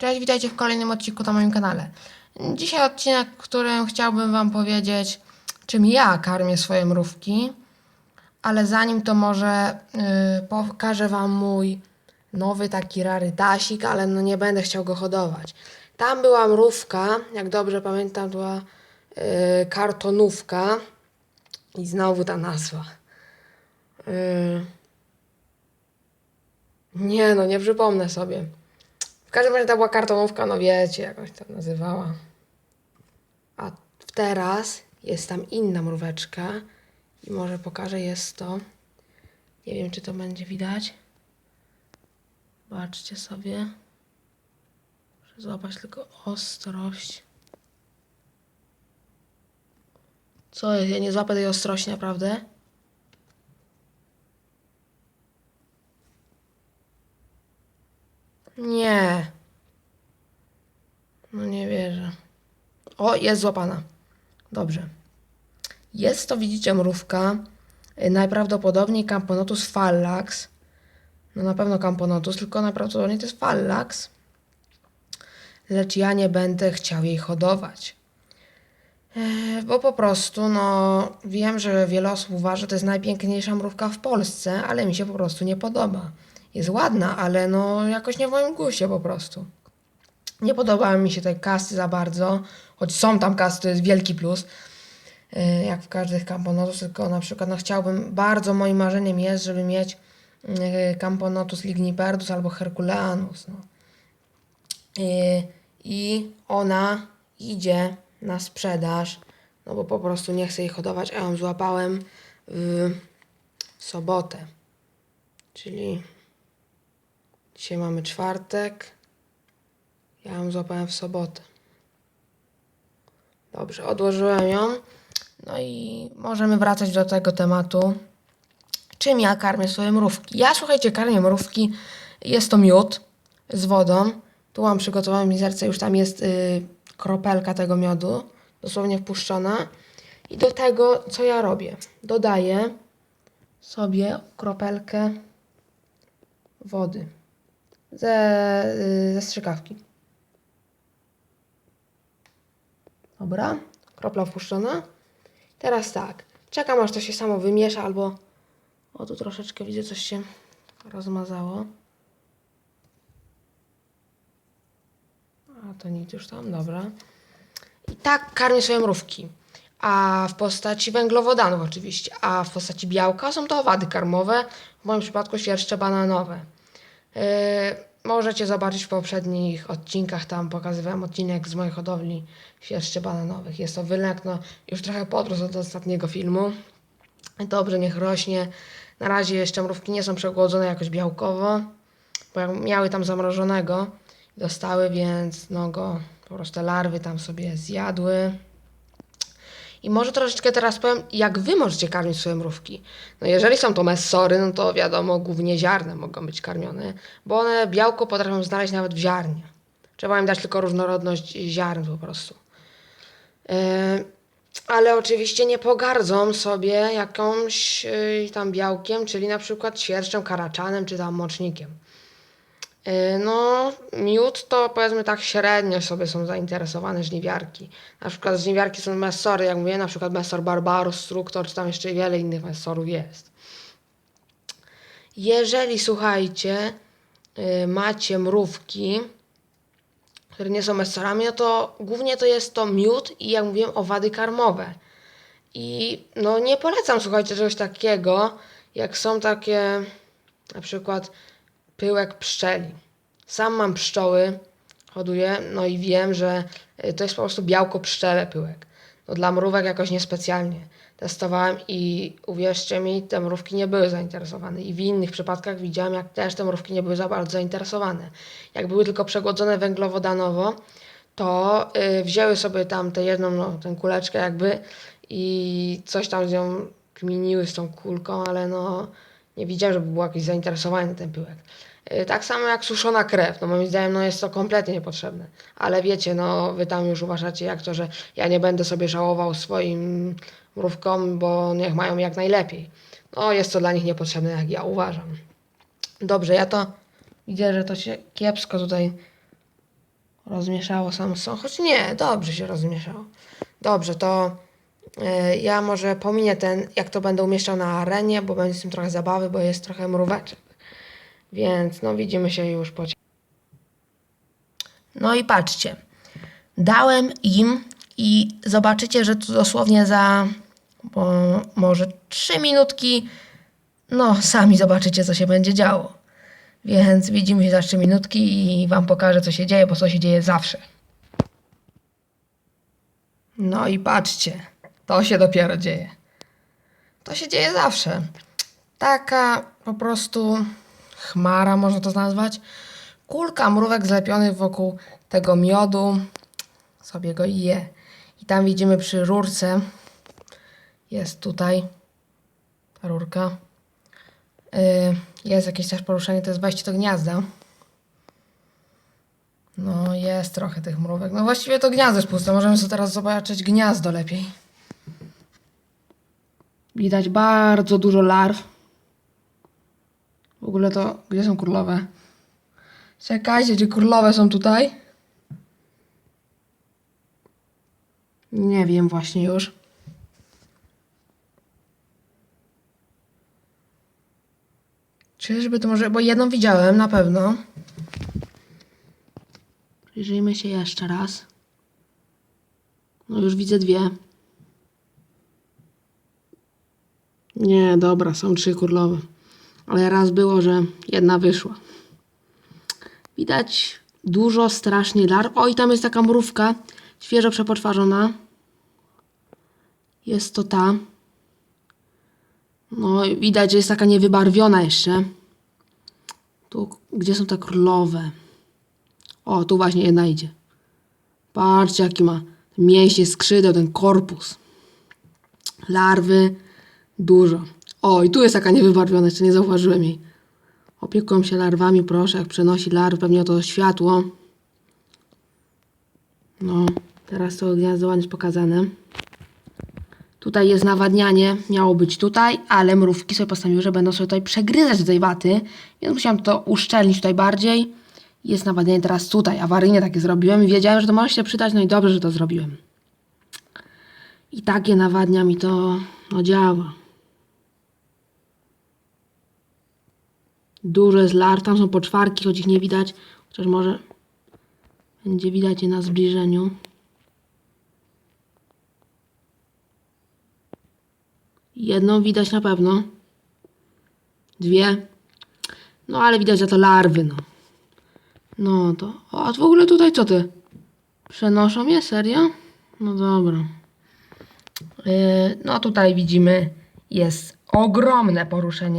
Cześć, witajcie w kolejnym odcinku na moim kanale. Dzisiaj odcinek, w którym chciałbym Wam powiedzieć, czym ja karmię swoje mrówki, ale zanim to może yy, pokażę Wam mój nowy taki rarytasik, ale no nie będę chciał go hodować. Tam była mrówka, jak dobrze pamiętam, była yy, kartonówka i znowu ta nazwa. Yy... Nie no, nie przypomnę sobie. W każdym razie to była kartonówka, no wiecie, jakoś tam nazywała. A teraz jest tam inna mróweczka i może pokażę, jest to. Nie wiem, czy to będzie widać. Zobaczcie sobie. Muszę złapać tylko ostrość. Co jest? Ja nie złapę tej ostrości, naprawdę? Nie. No nie wierzę. O, jest złapana. Dobrze. Jest to, widzicie, mrówka. y, Najprawdopodobniej Camponotus fallax. No na pewno Camponotus, tylko najprawdopodobniej to jest fallax. Lecz ja nie będę chciał jej hodować. E, Bo po prostu, no, wiem, że wiele osób uważa, że to jest najpiękniejsza mrówka w Polsce, ale mi się po prostu nie podoba. Jest ładna, ale no, jakoś nie w moim guście po prostu. Nie podobały mi się te kasty za bardzo, choć są tam kasty, to jest wielki plus, e, jak w każdych Camponotus, tylko na przykład, no, chciałbym, bardzo moim marzeniem jest, żeby mieć e, Camponotus ligniperdus albo Herculeanus, no. I, I ona idzie na sprzedaż, no bo po prostu nie chcę jej hodować, a ją złapałem w sobotę. Czyli dzisiaj mamy czwartek, ja ją złapałem w sobotę. Dobrze, odłożyłem ją. No i możemy wracać do tego tematu. Czym ja karmię swoje mrówki? Ja, słuchajcie, karmię mrówki. Jest to miód z wodą. Tu mam przygotowane mizerce, już tam jest y, kropelka tego miodu, dosłownie wpuszczona. I do tego, co ja robię? Dodaję sobie kropelkę wody ze, y, ze strzykawki. Dobra, kropla wpuszczona. Teraz tak, czekam aż to się samo wymiesza albo... O, tu troszeczkę widzę, coś się rozmazało. A to nic już tam, dobra. I tak karmię swoje mrówki. A w postaci węglowodanów oczywiście. A w postaci białka są to owady karmowe. W moim przypadku świerszcze bananowe. Yy, możecie zobaczyć w poprzednich odcinkach, tam pokazywałem odcinek z mojej hodowli świerszczy bananowych. Jest to wylek, no już trochę podrósł od ostatniego filmu. Dobrze, niech rośnie. Na razie jeszcze mrówki nie są przegłodzone jakoś białkowo, bo miały tam zamrożonego, dostały, więc no go po prostu larwy tam sobie zjadły. I może troszeczkę teraz powiem, jak wy możecie karmić swoje mrówki. No jeżeli są to messory, no to wiadomo, głównie ziarne mogą być karmione, bo one białko potrafią znaleźć nawet w ziarnie. Trzeba im dać tylko różnorodność ziarn po prostu. Yy, ale oczywiście nie pogardzą sobie jakąś yy, tam białkiem, czyli na przykład świerszczem, karaczanem czy tam mocznikiem. Yy, No, miód to powiedzmy tak średnio sobie są zainteresowane żniwiarki. Na przykład żniwiarki są messory, jak mówię, na przykład messor barbarus, struktor, czy tam jeszcze wiele innych messorów jest. Jeżeli, słuchajcie, yy, macie mrówki, które nie są messorami, no to głównie to jest to miód i jak mówiłem, owady karmowe. I no nie polecam, słuchajcie, czegoś takiego, jak są takie na przykład pyłek pszczeli. Sam mam pszczoły, hoduję, no i wiem, że y, to jest po prostu białko pszczele pyłek. No dla mrówek jakoś niespecjalnie. Testowałem i uwierzcie mi, te mrówki nie były zainteresowane. I w innych przypadkach widziałem, jak też te mrówki nie były za bardzo zainteresowane. Jak były tylko przegłodzone węglowodanowo, to y, wzięły sobie tam tę jedną, no, tę kuleczkę jakby i coś tam z nią kminiły z tą kulką, ale no nie widziałem, żeby było jakieś zainteresowanie na ten pyłek. Y, Tak samo jak suszona krew, no moim zdaniem no jest to kompletnie niepotrzebne. Ale wiecie, no wy tam już uważacie jak to, że ja nie będę sobie żałował swoim mrówkom, bo niech mają jak najlepiej. No jest to dla nich niepotrzebne, jak ja uważam. Dobrze, ja to widzę, że to się kiepsko tutaj rozmieszało sam są, choć nie, dobrze się rozmieszało. Dobrze, to y, ja może pominę ten, jak to będę umieszczał na arenie, bo będzie z tym trochę zabawy, bo jest trochę mróweczek. Więc no widzimy się już po No i patrzcie. Dałem im i zobaczycie, że tu dosłownie za bo może 3 minutki, no sami zobaczycie, co się będzie działo. Więc widzimy się za 3 minutki i wam pokażę, co się dzieje, bo to się dzieje zawsze. No i patrzcie, to się dopiero dzieje. To się dzieje zawsze. Taka po prostu chmara, można to nazwać. Kulka mrówek zlepiony wokół tego miodu sobie go je. I tam widzimy przy rurce, jest tutaj ta rurka. Yy, jest jakieś też poruszenie, to jest wejście do gniazda. No, jest trochę tych mrówek. No właściwie to gniazdo jest puste. Możemy sobie teraz zobaczyć gniazdo lepiej. Widać bardzo dużo larw. Ogóle to, gdzie są królowe? Czekajcie, czy królowe są tutaj? Nie wiem właśnie już. Czyżby to może, bo jedną widziałem na pewno. Przyjrzyjmy się jeszcze raz. No już widzę dwie. Nie, dobra, są trzy królowe. Ale raz było, że jedna wyszła. Widać dużo strasznie larw. O, i tam jest taka mrówka, świeżo przepoczwarzona. Jest to ta. No, widać, że jest taka niewybarwiona jeszcze. Tu, gdzie są te królowe? O, tu właśnie jedna idzie. Patrzcie, jaki ma mięśnie skrzydeł, ten korpus. Larwy dużo. O, i tu jest taka niewybarwiona, jeszcze nie zauważyłem jej. Opiekują się larwami, proszę, jak przenosi larwy, pewnie to światło. No, teraz to gniazdo ładnie jest pokazane. Tutaj jest nawadnianie, miało być tutaj, ale mrówki sobie postanowiły, że będą sobie tutaj przegryzać do tej waty, więc musiałam to uszczelnić tutaj bardziej. Jest nawadnianie teraz tutaj, awaryjnie takie zrobiłem i wiedziałem, że to może się przydać, no i dobrze, że to zrobiłem. I takie nawadniam i to no, działa. Dużo jest larw, tam są poczwarki, choć ich nie widać, chociaż może będzie widać je na zbliżeniu. Jedną widać na pewno. Dwie. No ale widać, że to larwy, no. No to. A w ogóle tutaj co ty? Przenoszą je? Serio? No dobra. Yy, no tutaj widzimy, jest ogromne poruszenie